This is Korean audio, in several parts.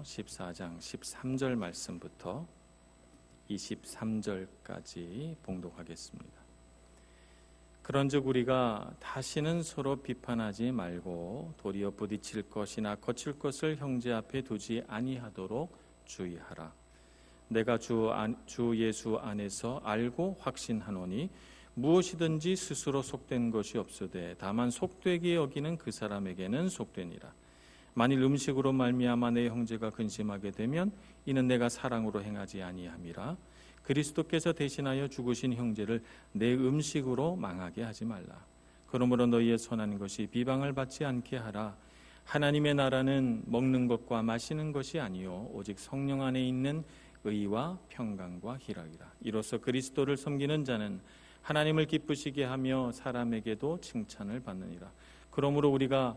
전서 14장 13절 말씀부터 23절까지 봉독하겠습니다. 그런즉 우리가 다시는 서로 비판하지 말고 도리어 부딪힐 것이나 거칠 것을 형제 앞에 두지 아니하도록 주의하라. 내가 주, 안, 주 예수 안에서 알고 확신하노니 무엇이든지 스스로 속된 것이 없으되 다만 속되게 여기는 그 사람에게는 속되니라. 만일 음식으로 말미암아 내 형제가 근심하게 되면 이는 내가 사랑으로 행하지 아니함이라. 그리스도께서 대신하여 죽으신 형제를 내 음식으로 망하게 하지 말라. 그러므로 너희의 선한 것이 비방을 받지 않게 하라. 하나님의 나라는 먹는 것과 마시는 것이 아니요 오직 성령 안에 있는 의와 평강과 희락이라. 이로써 그리스도를 섬기는 자는 하나님을 기쁘시게 하며 사람에게도 칭찬을 받느니라. 그러므로 우리가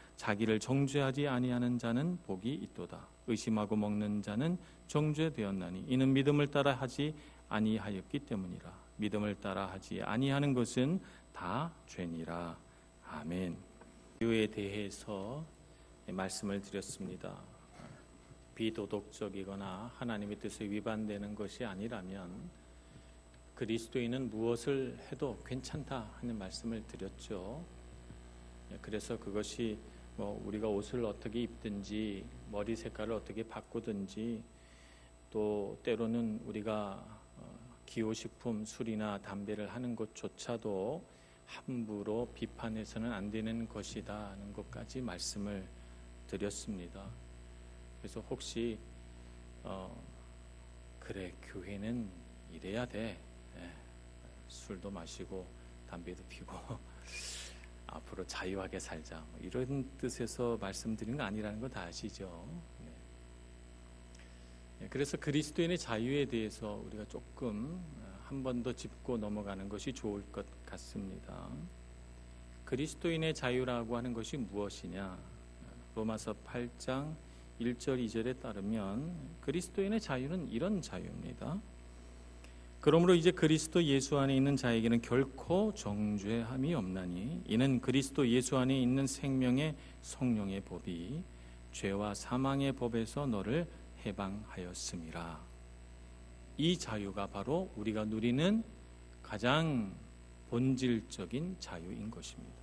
자기를 정죄하지 아니하는 자는 복이 있도다. 의심하고 먹는 자는 정죄되었나니 이는 믿음을 따라 하지 아니하였기 때문이라. 믿음을 따라 하지 아니하는 것은 다 죄니라. 아멘. 자유에 대해서 말씀을 드렸습니다. 비도덕적이거나 하나님의 뜻에 위반되는 것이 아니라면 그리스도인은 무엇을 해도 괜찮다 하는 말씀을 드렸죠. 그래서 그것이 뭐 우리가 옷을 어떻게 입든지 머리 색깔을 어떻게 바꾸든지 또 때로는 우리가 어, 기호식품 술이나 담배를 하는 것조차도 함부로 비판해서는 안 되는 것이다 하는 것까지 말씀을 드렸습니다. 그래서 혹시 어, 그래 교회는 이래야 돼 예, 술도 마시고 담배도 피고 앞으로 자유하게 살자 뭐 이런 뜻에서 말씀드린 거 아니라는 거 다 아시죠? 네. 예, 그래서 그리스도인의 자유에 대해서 우리가 조금 어, 한번 더 짚고 넘어가는 것이 좋을 것 같습니다. 그리스도인의 자유라고 하는 것이 무엇이냐? 로마서 8장 1절 2절에 따르면 그리스도인의 자유는 이런 자유입니다. 그러므로 이제 그리스도 예수 안에 있는 자에게는 결코 정죄함이 없나니 이는 그리스도 예수 안에 있는 생명의 성령의 법이 죄와 사망의 법에서 너를 해방하였음이라. 이 자유가 바로 우리가 누리는 가장 본질적인 자유인 것입니다.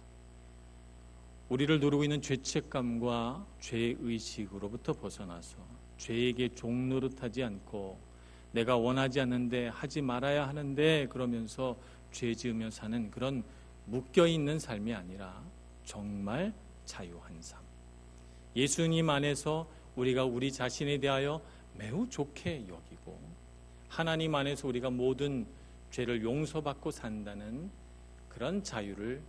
우리를 누르고 있는 죄책감과 죄의식으로부터 벗어나서 죄에게 종노릇하지 않고 내가 원하지 않는데 하지 말아야 하는데 그러면서 죄 지으며 사는 그런 묶여 있는 삶이 아니라 정말 자유한 삶. 예수님 안에서 우리가 우리 자신에 대하여 매우 좋게 여기고 하나님 안에서 우리가 모든 죄를 용서받고 산다는 그런 자유를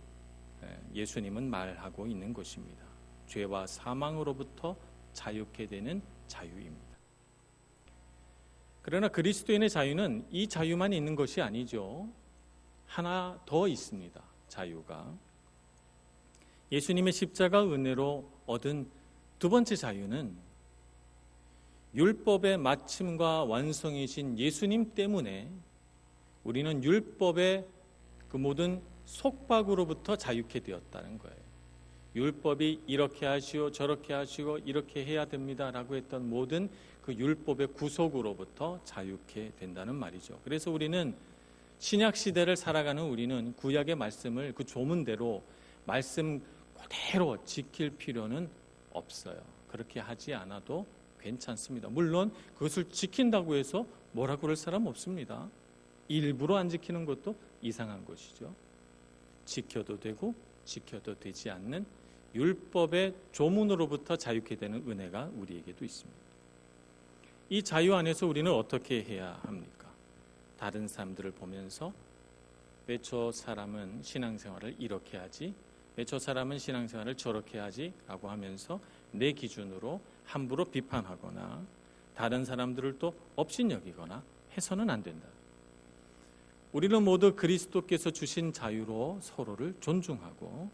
예수님은 말하고 있는 것입니다. 죄와 사망으로부터 자유케 되는 자유입니다. 그러나 그리스도인의 자유는 이 자유만 있는 것이 아니죠. 하나 더 있습니다. 자유가. 예수님의 십자가 은혜로 얻은 두 번째 자유는 율법의 마침과 완성이신 예수님 때문에 우리는 율법의 그 모든 속박으로부터 자유케 되었다는 거예요. 율법이 이렇게 하시오, 저렇게 하시고 이렇게 해야 됩니다라고 했던 모든 그 율법의 구속으로부터 자유케 된다는 말이죠. 그래서 우리는 신약 시대를 살아가는 우리는 구약의 말씀을 그 조문대로 말씀 그대로 지킬 필요는 없어요. 그렇게 하지 않아도 괜찮습니다. 물론 그것을 지킨다고 해서 뭐라 그럴 사람 없습니다. 일부러 안 지키는 것도 이상한 것이죠. 지켜도 되고 지켜도 되지 않는 율법의 조문으로부터 자유케 되는 은혜가 우리에게도 있습니다. 이 자유 안에서 우리는 어떻게 해야 합니까? 다른 사람들을 보면서 왜 저 사람은 신앙생활을 이렇게 하지? 왜 저 사람은 신앙생활을 저렇게 하지? 라고 하면서 내 기준으로 함부로 비판하거나 다른 사람들을 또 업신여기거나 해서는 안 된다. 우리는 모두 그리스도께서 주신 자유로 서로를 존중하고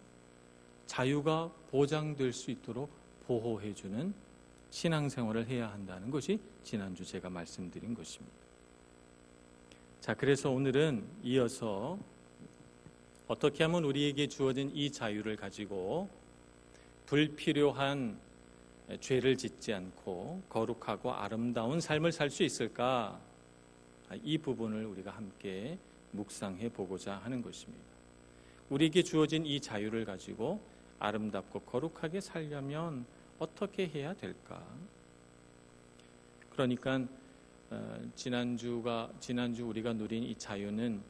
자유가 보장될 수 있도록 보호해주는 신앙생활을 해야 한다는 것이 지난주 제가 말씀드린 것입니다. 자, 그래서 오늘은 이어서 어떻게 하면 우리에게 주어진 이 자유를 가지고 불필요한 죄를 짓지 않고 거룩하고 아름다운 삶을 살 수 있을까? 이 부분을 우리가 함께 묵상해 보고자 하는 것입니다. 우리에게 주어진 이 자유를 가지고 아름답고 거룩하게 살려면 어떻게 해야 될까? 그러니까 어, 지난주가 지난주 우리가 누린 이 자유는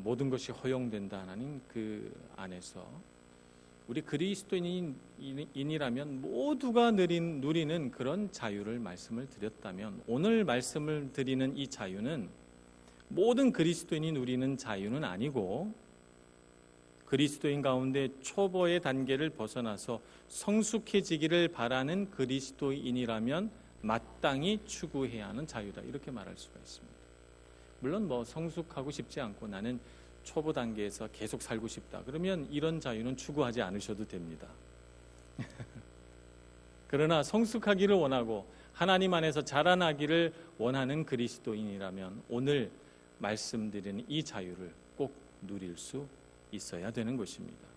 모든 것이 허용된다는 그 안에서 우리 그리스도인이라면 모두가 누린, 누리는 그런 자유를 말씀을 드렸다면 오늘 말씀을 드리는 이 자유는 모든 그리스도인이 누리는 자유는 아니고 그리스도인 가운데 초보의 단계를 벗어나서 성숙해지기를 바라는 그리스도인이라면 마땅히 추구해야 하는 자유다 이렇게 말할 수가 있습니다. 물론 뭐 성숙하고 싶지 않고 나는 초보 단계에서 계속 살고 싶다. 그러면 이런 자유는 추구하지 않으셔도 됩니다. 그러나 성숙하기를 원하고 하나님 안에서 자라나기를 원하는 그리스도인이라면 오늘 말씀드리는 이 자유를 꼭 누릴 수 있어야 되는 것입니다.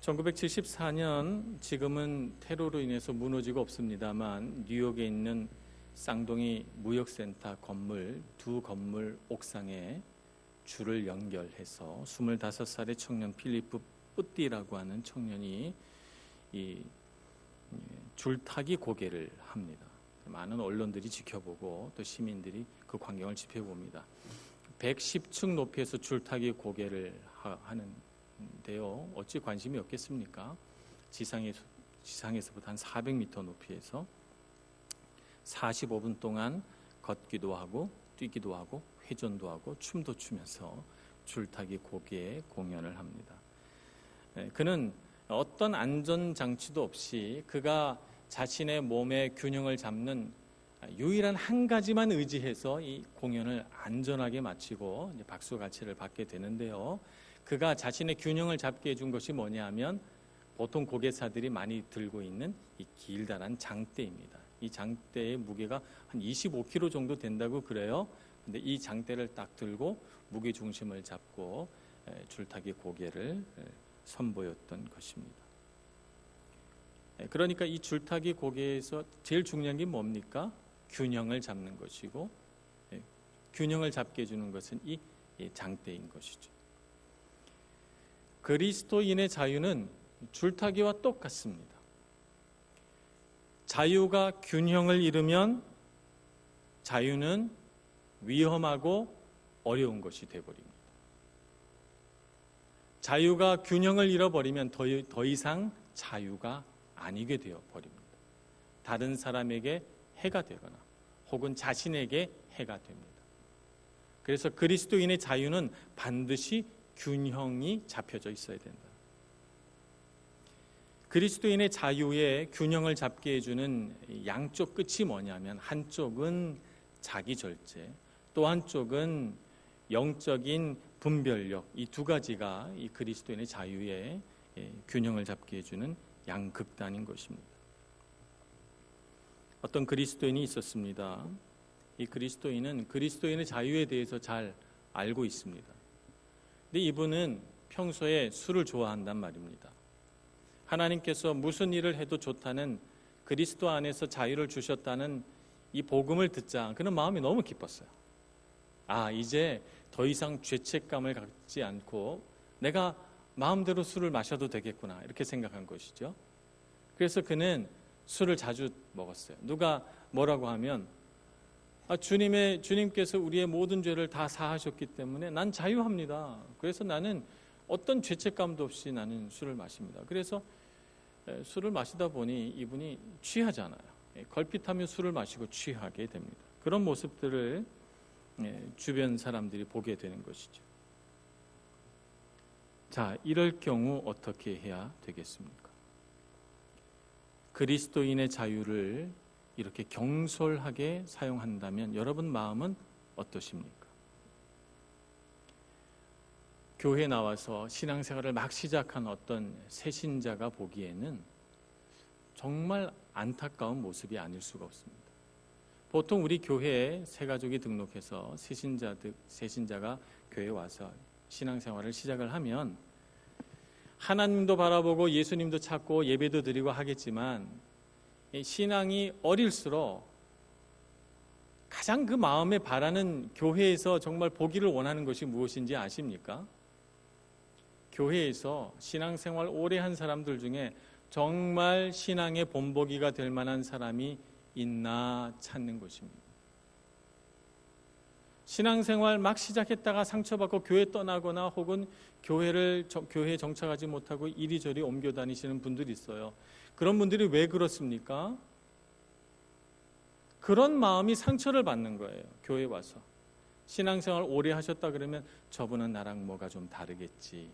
1974년 지금은 테러로 인해서 무너지고 없습니다만 뉴욕에 있는 쌍둥이 무역센터 건물 두 건물 옥상에 줄을 연결해서 25살의 청년 필리프 뿌띠라고 하는 청년이 이 줄타기 고개를 합니다. 많은 언론들이 지켜보고 또 시민들이 그 광경을 지켜봅니다. 110층 높이에서 줄타기 고개를 하는데요. 어찌 관심이 없겠습니까? 지상에서, 지상에서부터 한 400m 높이에서 45분 동안 걷기도 하고 뛰기도 하고 회전도 하고 춤도 추면서 줄타기 고개에 공연을 합니다. 네, 그는 어떤 안전 장치도 없이 그가 자신의 몸의 균형을 잡는 유일한 한 가지만 의지해서 이 공연을 안전하게 마치고 박수 가치를 받게 되는데요. 그가 자신의 균형을 잡게 해준 것이 뭐냐면 보통 고개사들이 많이 들고 있는 이 길다란 장대입니다. 이 장대의 무게가 한 25kg 정도 된다고 그래요. 근데 이 장대를 딱 들고 무게 중심을 잡고 줄타기 고개를 선보였던 것입니다. 그러니까 이 줄타기 고개에서 제일 중요한 게 뭡니까? 균형을 잡는 것이고 균형을 잡게 해주는 것은 이 장대인 것이죠. 그리스도인의 자유는 줄타기와 똑같습니다. 자유가 균형을 잃으면 자유는 위험하고 어려운 것이 되어버립니다. 자유가 균형을 잃어버리면 더, 더 이상 자유가 아니게 되어 버립니다. 다른 사람에게 해가 되거나 혹은 자신에게 해가 됩니다. 그래서 그리스도인의 자유는 반드시 균형이 잡혀져 있어야 된다. 그리스도인의 자유의 균형을 잡게 해주는 양쪽 끝이 뭐냐면 한쪽은 자기 절제, 또 한쪽은 영적인 분별력 이 두 가지가 이 그리스도인의 자유의 균형을 잡게 해주는 양극단인 것입니다. 어떤 그리스도인이 있었습니다. 이 그리스도인은 그리스도인의 자유에 대해서 잘 알고 있습니다. 근데 이분은 평소에 술을 좋아한단 말입니다. 하나님께서 무슨 일을 해도 좋다는 그리스도 안에서 자유를 주셨다는 이 복음을 듣자 그는 마음이 너무 기뻤어요. 아, 이제 더 이상 죄책감을 갖지 않고 내가 마음대로 술을 마셔도 되겠구나. 이렇게 생각한 것이죠. 그래서 그는 술을 자주 먹었어요. 누가 뭐라고 하면 아, 주님의 주님께서 우리의 모든 죄를 다 사하셨기 때문에 난 자유합니다. 그래서 나는 어떤 죄책감도 없이 나는 술을 마십니다. 그래서 술을 마시다 보니 이분이 취하잖아요. 걸핏하며 술을 마시고 취하게 됩니다. 그런 모습들을 주변 사람들이 보게 되는 것이죠. 자, 이럴 경우 어떻게 해야 되겠습니까? 그리스도인의 자유를 이렇게 경솔하게 사용한다면 여러분 마음은 어떠십니까? 교회 나와서 신앙생활을 막 시작한 어떤 새신자가 보기에는 정말 안타까운 모습이 아닐 수가 없습니다. 보통 우리 교회에 새 가족이 등록해서 새신자 새신자가 교회에 와서 신앙생활을 시작을 하면 하나님도 바라보고 예수님도 찾고 예배도 드리고 하겠지만 신앙이 어릴수록 가장 그 마음에 바라는 교회에서 정말 보기를 원하는 것이 무엇인지 아십니까? 교회에서 신앙생활 오래 한 사람들 중에 정말 신앙의 본보기가 될 만한 사람이 있나 찾는 것입니다. 신앙생활 막 시작했다가 상처받고 교회 떠나거나 혹은 교회를 교회에 정착하지 못하고 이리저리 옮겨 다니시는 분들이 있어요. 그런 분들이 왜 그렇습니까? 그런 마음이 상처를 받는 거예요. 교회 와서 신앙생활 오래 하셨다 그러면 저분은 나랑 뭐가 좀 다르겠지.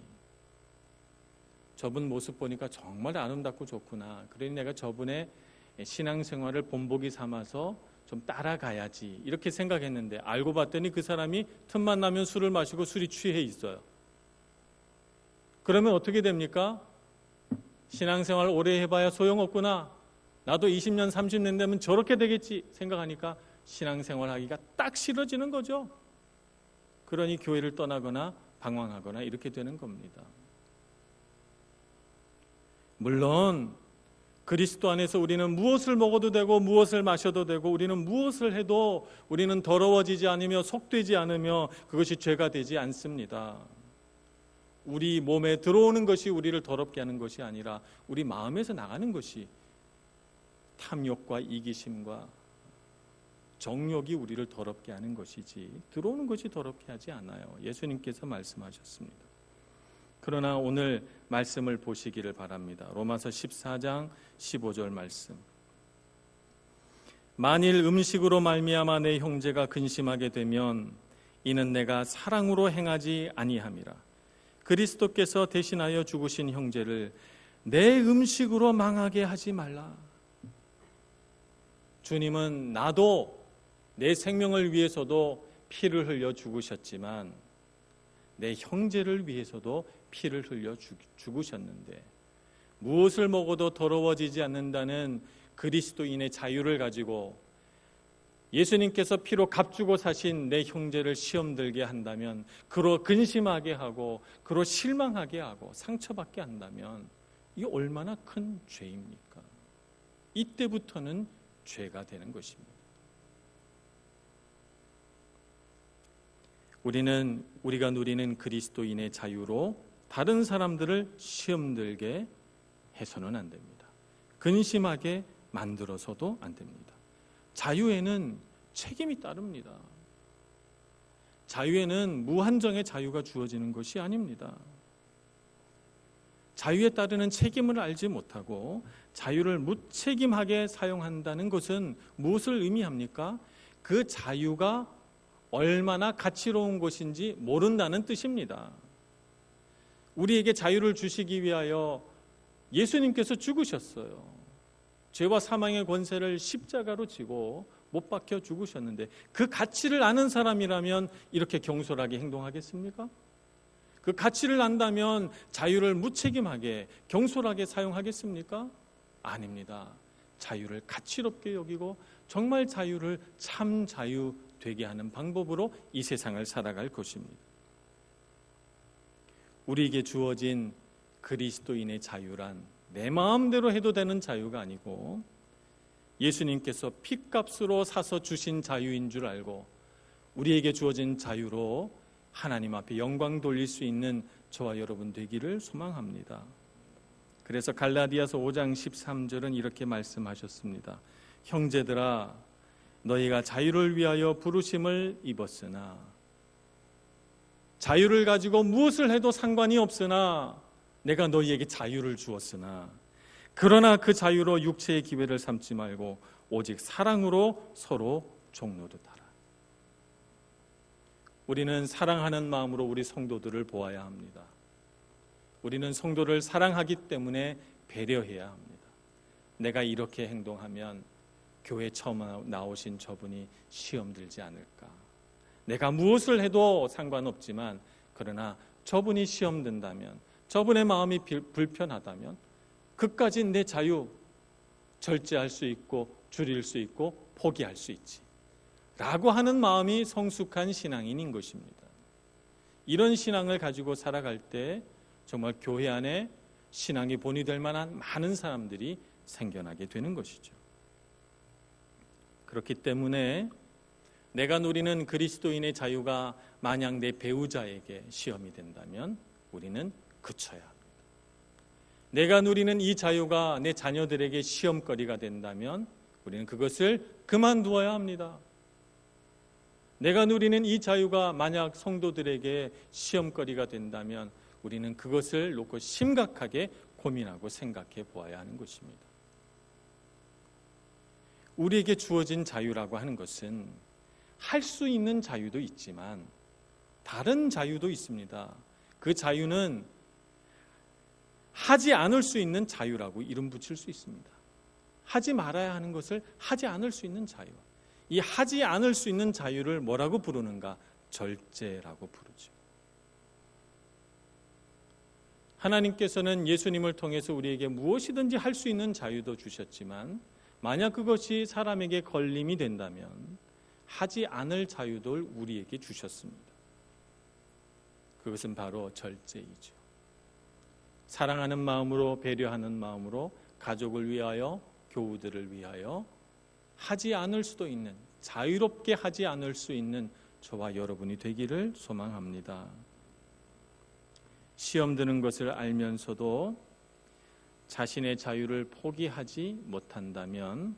저분 모습 보니까 정말 아름답고 좋구나. 그러니 내가 저분의 신앙생활을 본보기 삼아서 좀 따라가야지 이렇게 생각했는데 알고 봤더니 그 사람이 틈만 나면 술을 마시고 술이 취해 있어요. 그러면 어떻게 됩니까? 신앙생활 오래 해봐야 소용없구나. 나도 20년, 30년 되면 저렇게 되겠지 생각하니까 신앙생활 하기가 딱 싫어지는 거죠. 그러니 교회를 떠나거나 방황하거나 이렇게 되는 겁니다. 물론 그리스도 안에서 우리는 무엇을 먹어도 되고 무엇을 마셔도 되고 우리는 무엇을 해도 우리는 더러워지지 않으며 속되지 않으며 그것이 죄가 되지 않습니다. 우리 몸에 들어오는 것이 우리를 더럽게 하는 것이 아니라 우리 마음에서 나가는 것이 탐욕과 이기심과 정욕이 우리를 더럽게 하는 것이지 들어오는 것이 더럽게 하지 않아요. 예수님께서 말씀하셨습니다. 그러나 오늘 말씀을 보시기를 바랍니다. 로마서 14장 15절 말씀. 만일 음식으로 말미암아 내 형제가 근심하게 되면 이는 내가 사랑으로 행하지 아니함이라. 그리스도께서 대신하여 죽으신 형제를 내 음식으로 망하게 하지 말라. 주님은 나도 내 생명을 위해서도 피를 흘려 죽으셨지만 내 형제를 위해서도 피를 흘려 죽으셨는데 무엇을 먹어도 더러워지지 않는다는 그리스도인의 자유를 가지고 예수님께서 피로 값주고 사신 내 형제를 시험 들게 한다면 그로 근심하게 하고 그로 실망하게 하고 상처받게 한다면 이게 얼마나 큰 죄입니까? 이때부터는 죄가 되는 것입니다. 우리는 우리가 누리는 그리스도인의 자유로 다른 사람들을 시험 들게 해서는 안 됩니다. 근심하게 만들어서도 안 됩니다. 자유에는 책임이 따릅니다. 자유에는 무한정의 자유가 주어지는 것이 아닙니다. 자유에 따르는 책임을 알지 못하고 자유를 무책임하게 사용한다는 것은 무엇을 의미합니까? 그 자유가 얼마나 가치로운 것인지 모른다는 뜻입니다. 우리에게 자유를 주시기 위하여 예수님께서 죽으셨어요. 죄와 사망의 권세를 십자가로 지고 못 박혀 죽으셨는데 그 가치를 아는 사람이라면 이렇게 경솔하게 행동하겠습니까? 그 가치를 안다면 자유를 무책임하게 경솔하게 사용하겠습니까? 아닙니다. 자유를 가치롭게 여기고 정말 자유를 참 자유 되게 하는 방법으로 이 세상을 살아갈 것입니다. 우리에게 주어진 그리스도인의 자유란 내 마음대로 해도 되는 자유가 아니고 예수님께서 핏값으로 사서 주신 자유인 줄 알고 우리에게 주어진 자유로 하나님 앞에 영광 돌릴 수 있는 저와 여러분 되기를 소망합니다. 그래서 갈라디아서 5장 13절은 이렇게 말씀하셨습니다. 형제들아 너희가 자유를 위하여 부르심을 입었으나 자유를 가지고 무엇을 해도 상관이 없으나 내가 너희에게 자유를 주었으나 그러나 그 자유로 육체의 기회를 삼지 말고 오직 사랑으로 서로 종노릇하라. 우리는 사랑하는 마음으로 우리 성도들을 보아야 합니다. 우리는 성도를 사랑하기 때문에 배려해야 합니다. 내가 이렇게 행동하면 교회 처음 나오신 저분이 시험 들지 않을까? 내가 무엇을 해도 상관없지만 그러나 저분이 시험 든다면 저분의 마음이 불편하다면 그까지 내 자유 절제할 수 있고 줄일 수 있고 포기할 수 있지. 라고 하는 마음이 성숙한 신앙인인 것입니다. 이런 신앙을 가지고 살아갈 때 정말 교회 안에 신앙이 본이 될 만한 많은 사람들이 생겨나게 되는 것이죠. 그렇기 때문에 내가 누리는 그리스도인의 자유가 만약 내 배우자에게 시험이 된다면 우리는 그쳐야 합니다. 내가 누리는 이 자유가 내 자녀들에게 시험거리가 된다면 우리는 그것을 그만두어야 합니다. 내가 누리는 이 자유가 만약 성도들에게 시험거리가 된다면 우리는 그것을 놓고 심각하게 고민하고 생각해 보아야 하는 것입니다. 우리에게 주어진 자유라고 하는 것은 할 수 있는 자유도 있지만 다른 자유도 있습니다. 그 자유는 하지 않을 수 있는 자유라고 이름 붙일 수 있습니다. 하지 말아야 하는 것을 하지 않을 수 있는 자유. 이 하지 않을 수 있는 자유를 뭐라고 부르는가? 절제라고 부르죠. 하나님께서는 예수님을 통해서 우리에게 무엇이든지 할 수 있는 자유도 주셨지만 만약 그것이 사람에게 걸림이 된다면 하지 않을 자유도 우리에게 주셨습니다. 그것은 바로 절제이죠. 사랑하는 마음으로 배려하는 마음으로 가족을 위하여 교우들을 위하여 하지 않을 수도 있는 자유롭게 하지 않을 수 있는 저와 여러분이 되기를 소망합니다. 시험 드는 것을 알면서도 자신의 자유를 포기하지 못한다면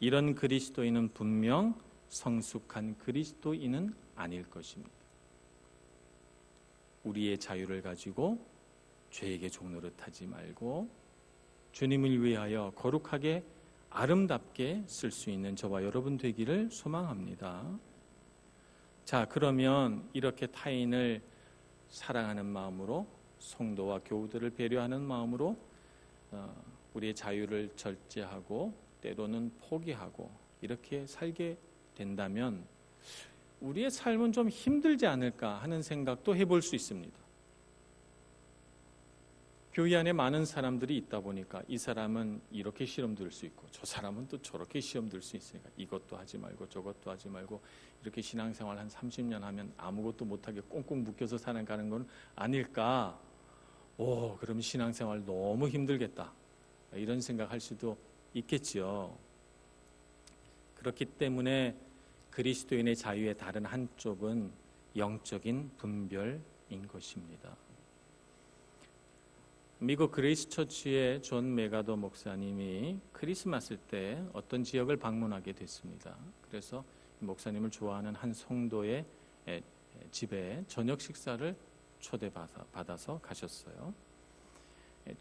이런 그리스도인은 분명 성숙한 그리스도인은 아닐 것입니다. 우리의 자유를 가지고 죄에게 종노릇하지 말고 주님을 위하여 거룩하게 아름답게 쓸 수 있는 저와 여러분 되기를 소망합니다. 자, 그러면 이렇게 타인을 사랑하는 마음으로 성도와 교우들을 배려하는 마음으로 어, 우리의 자유를 절제하고 때로는 포기하고 이렇게 살게 된다면 우리의 삶은 좀 힘들지 않을까 하는 생각도 해볼 수 있습니다. 교회 안에 많은 사람들이 있다 보니까 이 사람은 이렇게 시험 들 수 있고 저 사람은 또 저렇게 시험 들 수 있으니까 이것도 하지 말고 저것도 하지 말고 이렇게 신앙생활 한 30년 하면 아무것도 못하게 꽁꽁 묶여서 살아가는 건 아닐까? 오, 그럼 신앙생활 너무 힘들겠다. 이런 생각할 수도 있겠지요. 그렇기 때문에 그리스도인의 자유의 다른 한쪽은 영적인 분별인 것입니다. 미국 그레이스 처치의 존 메가더 목사님이 크리스마스 때 어떤 지역을 방문하게 됐습니다. 그래서 목사님을 좋아하는 한 성도의 집에 저녁 식사를 초대받아서 가셨어요.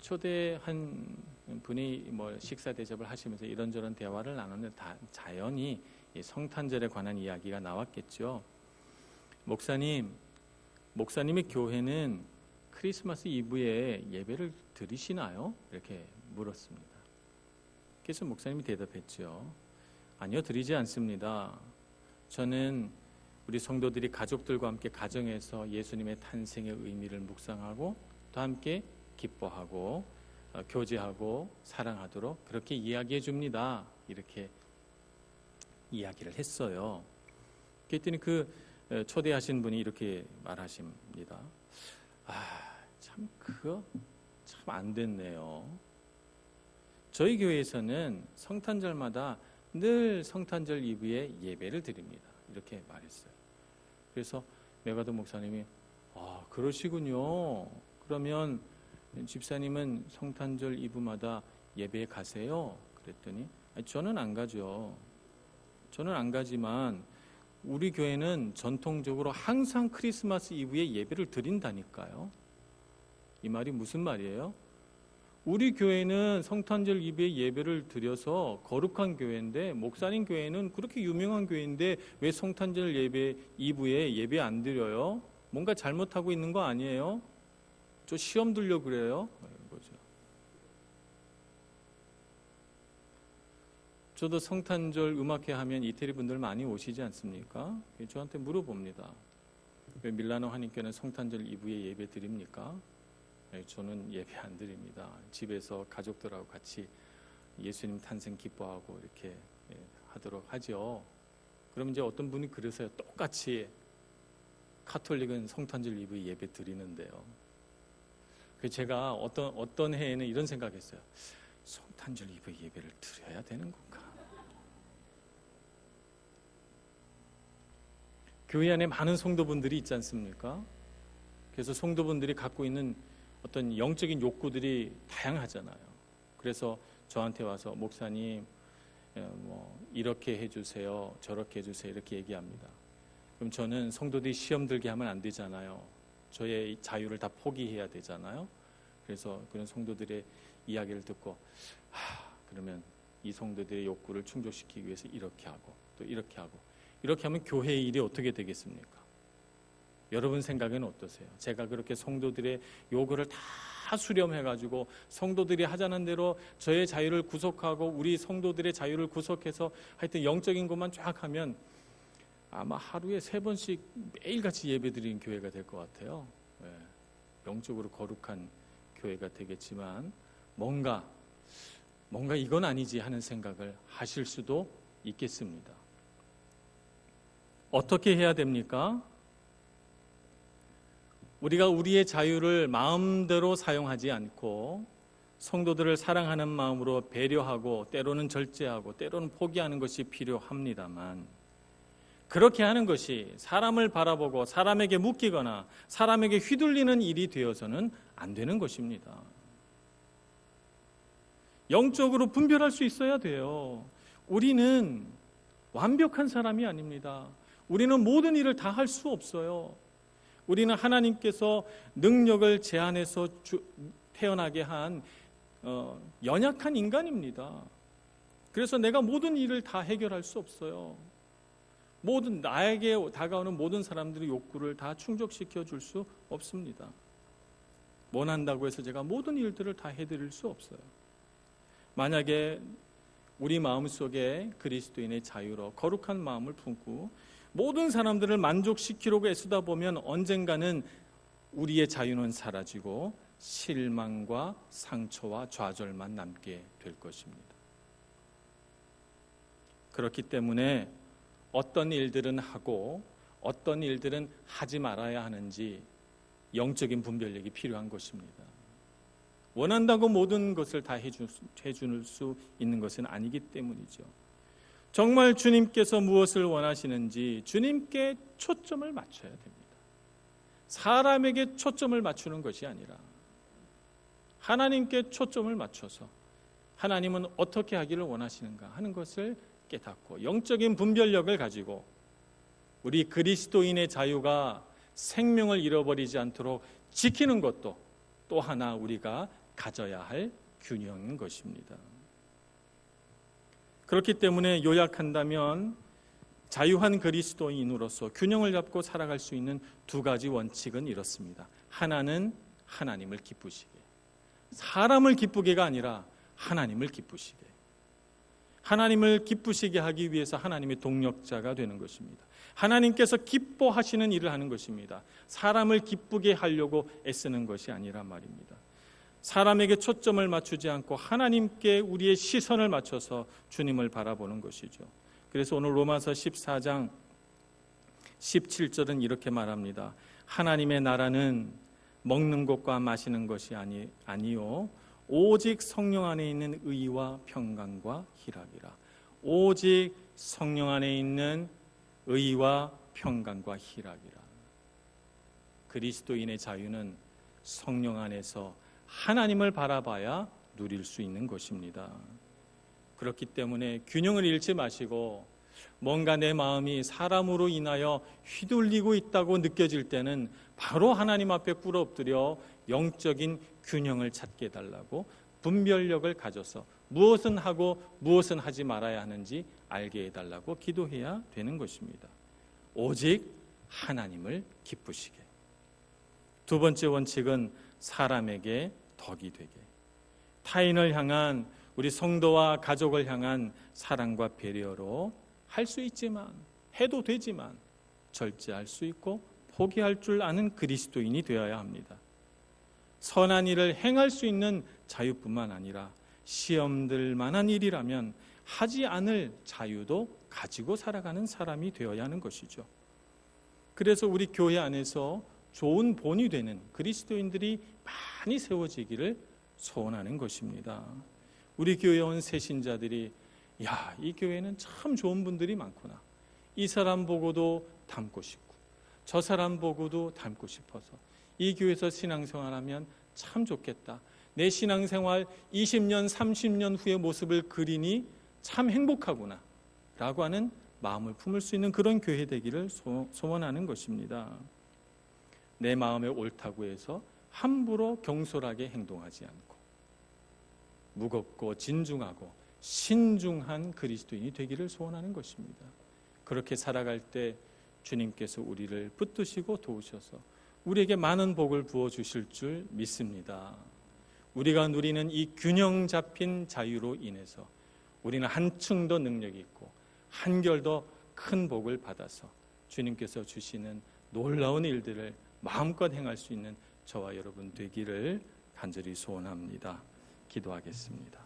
초대한 분이 뭐 식사 대접을 하시면서 이런저런 대화를 나누는데 다 자연히 성탄절에 관한 이야기가 나왔겠죠. 목사님, 목사님의 교회는 크리스마스 이브에 예배를 드리시나요? 이렇게 물었습니다. 그래서 목사님이 대답했죠. 아니요, 드리지 않습니다. 저는 우리 성도들이 가족들과 함께 가정에서 예수님의 탄생의 의미를 묵상하고 또 함께 기뻐하고 어, 교제하고 사랑하도록 그렇게 이야기해 줍니다. 이렇게 이야기를 했어요. 그랬더니 그 어, 초대하신 분이 이렇게 말하십니다. 아, 참 그거 참 안 됐네요. 저희 교회에서는 성탄절마다 늘 성탄절 이브에 예배를 드립니다. 이렇게 말했어요. 그래서 메가도 목사님이 아 그러시군요. 그러면 집사님은 성탄절 이브마다 예배에 가세요? 그랬더니 저는 안 가죠. 저는 안 가지만 우리 교회는 전통적으로 항상 크리스마스 이브에 예배를 드린다니까요. 이 말이 무슨 말이에요? 우리 교회는 성탄절 이브에 예배를 드려서 거룩한 교회인데 목사님 교회는 그렇게 유명한 교회인데 왜 성탄절 예배 이브에 예배 안 드려요? 뭔가 잘못하고 있는 거 아니에요? 저 시험 들려 그래요? 거죠. 저도 성탄절 음악회 하면 이태리 분들 많이 오시지 않습니까? 저한테 물어봅니다. 왜 밀라노 한인교는 성탄절 이브에 예배 드립니까? 네, 저는 예배 안 드립니다. 집에서 가족들하고 같이 예수님 탄생 기뻐하고 이렇게 예, 하도록 하죠. 그럼 이제 어떤 분이 그러세요. 똑같이 카톨릭은 성탄절 이브에 예배 드리는데요. 그 제가 어떤 어떤 해에는 이런 생각했어요. 성탄절 이브에 예배를 드려야 되는 건가? 교회 안에 많은 성도분들이 있지 않습니까? 그래서 성도분들이 갖고 있는 어떤 영적인 욕구들이 다양하잖아요. 그래서 저한테 와서 목사님 예, 뭐 이렇게 해주세요, 저렇게 해주세요 이렇게 얘기합니다. 그럼 저는 성도들이 시험 들게 하면 안 되잖아요. 저의 자유를 다 포기해야 되잖아요. 그래서 그런 성도들의 이야기를 듣고 하, 그러면 이 성도들의 욕구를 충족시키기 위해서 이렇게 하고 또 이렇게 하고 이렇게 하면 교회의 일이 어떻게 되겠습니까? 여러분 생각에는 어떠세요? 제가 그렇게 성도들의 요구를 다 수렴해가지고 성도들이 하자는 대로 저의 자유를 구속하고 우리 성도들의 자유를 구속해서 하여튼 영적인 것만 쫙 하면 아마 하루에 세 번씩 매일같이 예배드리는 교회가 될 것 같아요. 예, 영적으로 거룩한 교회가 되겠지만 뭔가 뭔가 이건 아니지 하는 생각을 하실 수도 있겠습니다. 어떻게 해야 됩니까? 우리가 우리의 자유를 마음대로 사용하지 않고 성도들을 사랑하는 마음으로 배려하고 때로는 절제하고 때로는 포기하는 것이 필요합니다만 그렇게 하는 것이 사람을 바라보고 사람에게 묶이거나 사람에게 휘둘리는 일이 되어서는 안 되는 것입니다. 영적으로 분별할 수 있어야 돼요. 우리는 완벽한 사람이 아닙니다. 우리는 모든 일을 다 할 수 없어요. 우리는 하나님께서 능력을 제한해서 주, 태어나게 한 어, 연약한 인간입니다. 그래서 내가 모든 일을 다 해결할 수 없어요. 모든 나에게 다가오는 모든 사람들의 욕구를 다 충족시켜 줄 수 없습니다. 원한다고 해서 제가 모든 일들을 다 해드릴 수 없어요. 만약에 우리 마음 속에 그리스도인의 자유로 거룩한 마음을 품고 모든 사람들을 만족시키려고 애쓰다 보면 언젠가는 우리의 자유는 사라지고 실망과 상처와 좌절만 남게 될 것입니다. 그렇기 때문에 어떤 일들은 하고 어떤 일들은 하지 말아야 하는지 영적인 분별력이 필요한 것입니다. 원한다고 모든 것을 다 해줄 수 있는 것은 아니기 때문이죠. 정말 주님께서 무엇을 원하시는지 주님께 초점을 맞춰야 됩니다. 사람에게 초점을 맞추는 것이 아니라 하나님께 초점을 맞춰서 하나님은 어떻게 하기를 원하시는가 하는 것을 깨닫고 영적인 분별력을 가지고 우리 그리스도인의 자유가 생명을 잃어버리지 않도록 지키는 것도 또 하나 우리가 가져야 할 균형인 것입니다. 그렇기 때문에 요약한다면 자유한 그리스도인으로서 균형을 잡고 살아갈 수 있는 두 가지 원칙은 이렇습니다. 하나는 하나님을 기쁘시게. 사람을 기쁘게가 아니라 하나님을 기쁘시게. 하나님을 기쁘시게 하기 위해서 하나님의 동력자가 되는 것입니다. 하나님께서 기뻐하시는 일을 하는 것입니다. 사람을 기쁘게 하려고 애쓰는 것이 아니란 말입니다. 사람에게 초점을 맞추지 않고 하나님께 우리의 시선을 맞춰서 주님을 바라보는 것이죠. 그래서 오늘 로마서 14장 17절은 이렇게 말합니다. 하나님의 나라는 먹는 것과 마시는 것이 아니, 아니요. 오직 성령 안에 있는 의와 평강과 희락이라. 오직 성령 안에 있는 의와 평강과 희락이라. 그리스도인의 자유는 성령 안에서 하나님을 바라봐야 누릴 수 있는 것입니다. 그렇기 때문에 균형을 잃지 마시고 뭔가 내 마음이 사람으로 인하여 휘둘리고 있다고 느껴질 때는 바로 하나님 앞에 꿇어 엎드려 영적인 균형을 찾게 해달라고 분별력을 가져서 무엇은 하고 무엇은 하지 말아야 하는지 알게 해달라고 기도해야 되는 것입니다. 오직 하나님을 기쁘시게. 두 번째 원칙은 사람에게 덕이 되게 타인을 향한 우리 성도와 가족을 향한 사랑과 배려로 할 수 있지만 해도 되지만 절제할 수 있고 포기할 줄 아는 그리스도인이 되어야 합니다. 선한 일을 행할 수 있는 자유뿐만 아니라 시험들 만한 일이라면 하지 않을 자유도 가지고 살아가는 사람이 되어야 하는 것이죠. 그래서 우리 교회 안에서 좋은 본이 되는 그리스도인들이 많이 세워지기를 소원하는 것입니다. 우리 교회에 온 새신자들이 야, 이 교회는 참 좋은 분들이 많구나. 이 사람 보고도 닮고 싶고 저 사람 보고도 닮고 싶어서 이 교회에서 신앙생활하면 참 좋겠다. 내 신앙생활 20년, 30년 후의 모습을 그리니 참 행복하구나. 라고 하는 마음을 품을 수 있는 그런 교회 되기를 소, 소원하는 것입니다. 내 마음에 옳다고 해서 함부로 경솔하게 행동하지 않고 무겁고 진중하고 신중한 그리스도인이 되기를 소원하는 것입니다. 그렇게 살아갈 때 주님께서 우리를 붙드시고 도우셔서 우리에게 많은 복을 부어 주실 줄 믿습니다. 우리가 누리는 이 균형 잡힌 자유로 인해서 우리는 한층 더 능력이 있고 한결 더 큰 복을 받아서 주님께서 주시는 놀라운 일들을 마음껏 행할 수 있는 저와 여러분 되기를 간절히 소원합니다. 기도하겠습니다.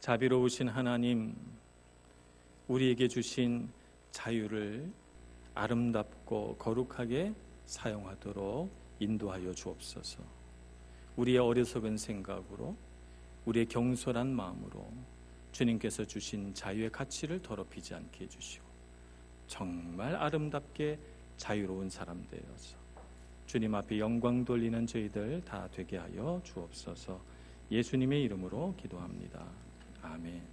자비로우신 하나님, 우리에게 주신 자유를 아름답고 거룩하게 사용하도록 인도하여 주옵소서. 우리의 어리석은 생각으로, 우리의 경솔한 마음으로 주님께서 주신 자유의 가치를 더럽히지 않게 해주시고, 정말 아름답게 자유로운 사람 되어서 주님 앞에 영광 돌리는 저희들 다 되게 하여 주옵소서. 예수님의 이름으로 기도합니다. 아멘.